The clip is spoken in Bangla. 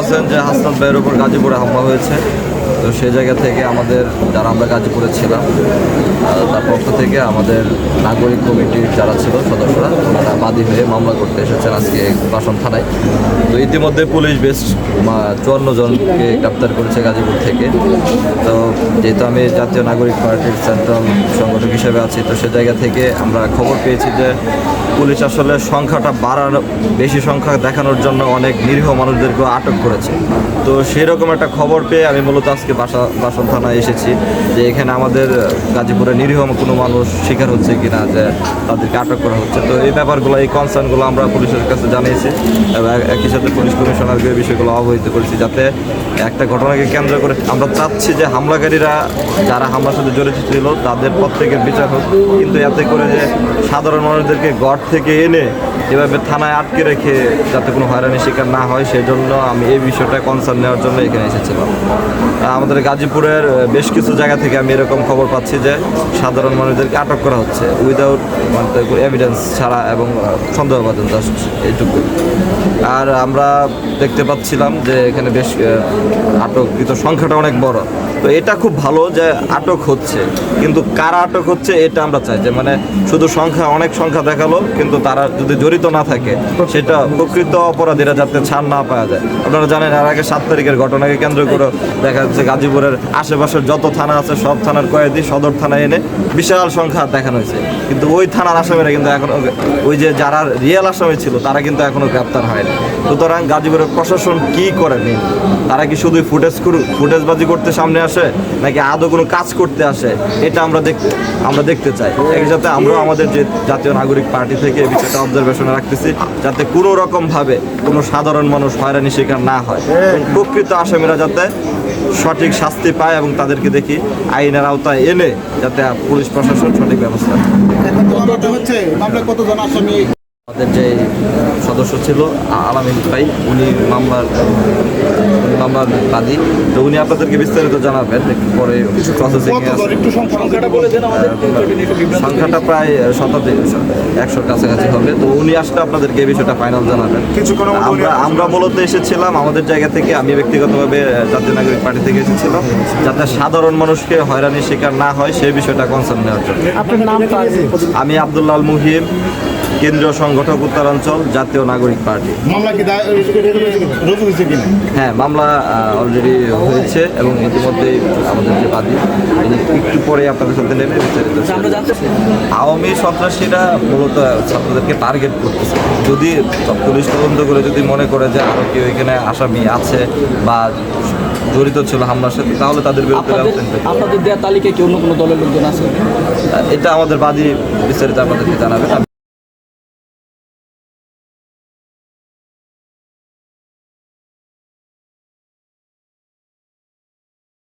আছেন যে হাসনাত ভাইয়ের উপর গাজীপুরে হামলা হয়েছে, তো সেই জায়গা থেকে আমাদের, যারা আমরা গাজীপুরে ছিলাম তার পক্ষ থেকে আমাদের নাগরিক কমিটির যারা ছিল সদস্যরা, ওনারা বাদী হয়ে মামলা করতে এসেছেন আজকে বাসন থানায়। তো ইতিমধ্যে পুলিশ বেশ চুয়ান্ন জনকে গ্রেপ্তার করেছে গাজীপুর থেকে। তো যেহেতু আমি জাতীয় নাগরিক পার্টির সেন্ট্রাল সংগঠক হিসেবে আছি, তো সে জায়গা থেকে আমরা খবর পেয়েছি যে পুলিশ আসলে সংখ্যাটা বাড়ানো, বেশি সংখ্যা দেখানোর জন্য অনেক নিরীহ মানুষদেরকে আটক করেছে। তো সেই রকম একটা খবর পেয়ে আমি মূলত আজকে বাসা, বাসন থানায় এসেছি যে এখানে আমাদের গাজীপুরে নিরীহ কোনো মানুষ শিকার হচ্ছে কিনা যে তাদেরকে আটক করা হচ্ছে। তো এই ব্যাপারগুলো, এই কনসার্নগুলো আমরা পুলিশের কাছে জানিয়েছি এবং একই সাথে পুলিশ কমিশনারকে বিষয়গুলো অবহিত করেছি যাতে একটা ঘটনাকে কেন্দ্র করে আমরা চাচ্ছি যে হামলাকারীরা যারা হামলার সাথে জড়িত ছিল তাদের প্রত্যেকের বিচার হোক। কিন্তু এতে করে যে সাধারণ মানুষদেরকে গড় থেকে এনে এভাবে থানায় আটকে রেখে যাতে কোনো হয়রানি শিকার না হয় সেই জন্য আমি এই বিষয়টা কনসার্ন নেওয়ার জন্য এখানে এসেছিলাম। আমাদের গাজীপুরের বেশ কিছু জায়গা থেকে আমি এরকম খবর পাচ্ছি যে সাধারণ মানুষদেরকে আটক করা হচ্ছে উইদাউট এভিডেন্স ছাড়া এবং সন্দেহভাজন এইটুকু আর আমরা দেখতে পাচ্ছিলাম যে এখানে বেশ আটককৃত সংখ্যাটা অনেক বড়। তো এটা খুব ভালো যে আটক হচ্ছে। কিন্তু কারা আটক হচ্ছে এটা আমরা চাই যে মানে শুধু সংখ্যা, অনেক সংখ্যা দেখাল, কিন্তু তারা যদি জড়িত না থাকে, সেটা প্রকৃত অপরাধীরা যাতে ছাড় না পাওয়া যায়। আপনারা জানেন, এর আগে সাত তারিখের ঘটনাকে কেন্দ্র করে দেখা যাচ্ছে গাজীপুরের আশেপাশের যত থানা আছে, সব থানার কয়েদি সদর থানায় এনে বিশাল সংখ্যা দেখানো হয়েছে। কিন্তু ওই থানার আসামিরা কিন্তু এখনও ওই যে যারা রিয়েল আসামি ছিল, তারা কিন্তু এখনও গ্রেপ্তার হয়নি। সুতরাং গাজীপুরের প্রশাসন কি করেনি তারা কি শুধু ফুটেজ ফুটেজবাজি করতে সামনে আসে, নাকি আদৌ কোনো কাজ করতে আসে? এটা আমরা দেখতে আমরা দেখতে চাই। একই সাথে আমরাও আমাদের যে জাতীয় নাগরিক পার্টি থেকে এই বিষয়টা অবজারভেশনে রাখতেছি, যাতে কোনো রকম ভাবে কোনো সাধারণ মানুষ হয়রানি শিকার না হয়। প্রকৃত আসামিরা যাতে সঠিক শাস্তি পায় এবং তাদেরকে দেখি আইনের আওতায় এনে যাতে পুলিশ প্রশাসন সঠিক ব্যবস্থা হচ্ছে আমাদের যে সদস্য ছিল আলামিন ভাই উনি মামলার উনি মামলার বাদী। তো উনি আপনাদেরকে বিস্তারিত জানাবেন পরে প্রসেসিং সংখ্যাটা বলে দেন আমাদের সংখ্যাটা প্রায় শতাধিক একশোর কাছাকাছি হবে। তো উনি আসলে আপনাদেরকে এই বিষয়টা ফাইনাল জানাবেন। আমরা আমরা মূলত এসেছিলাম আমাদের জায়গা থেকে আমি ব্যক্তিগতভাবে জাতীয় নাগরিক পার্টি থেকে এসেছিলাম যাতে সাধারণ মানুষকে হয়রানির শিকার না হয় সেই বিষয়টা কনসার্ন নেওয়ার জন্য। আমি আব্দুল্লাল মুহিম কেন্দ্রীয় সংগঠক উত্তরাঞ্চল জাতীয় নাগরিক পার্টি। মামলা কি রুজু হয়েছে কিনা? হ্যাঁ মামলা অলরেডি হয়েছে এবং ইতিমধ্যেই আমাদের যে বাদী তিনি একটু পরে আপনাদের সাথে নেমে বিস্তারিত আওয়ামী সন্ত্রাসীরা মূলত ছাত্রদেরকে টার্গেট করতেছে। যদি পুলিশ তদন্ত করে যদি মনে করে যে আরও কেউ এখানে আসামি আছে বা জড়িত ছিল হামলার সাথে তাহলে তাদের বিরুদ্ধে। আপনাদের দেওয়া তালিকায় কি অন্য কোনো দলের লোকজন আছে? এটা আমাদের বাদী বিস্তারিত আপনাদেরকে জানাবেন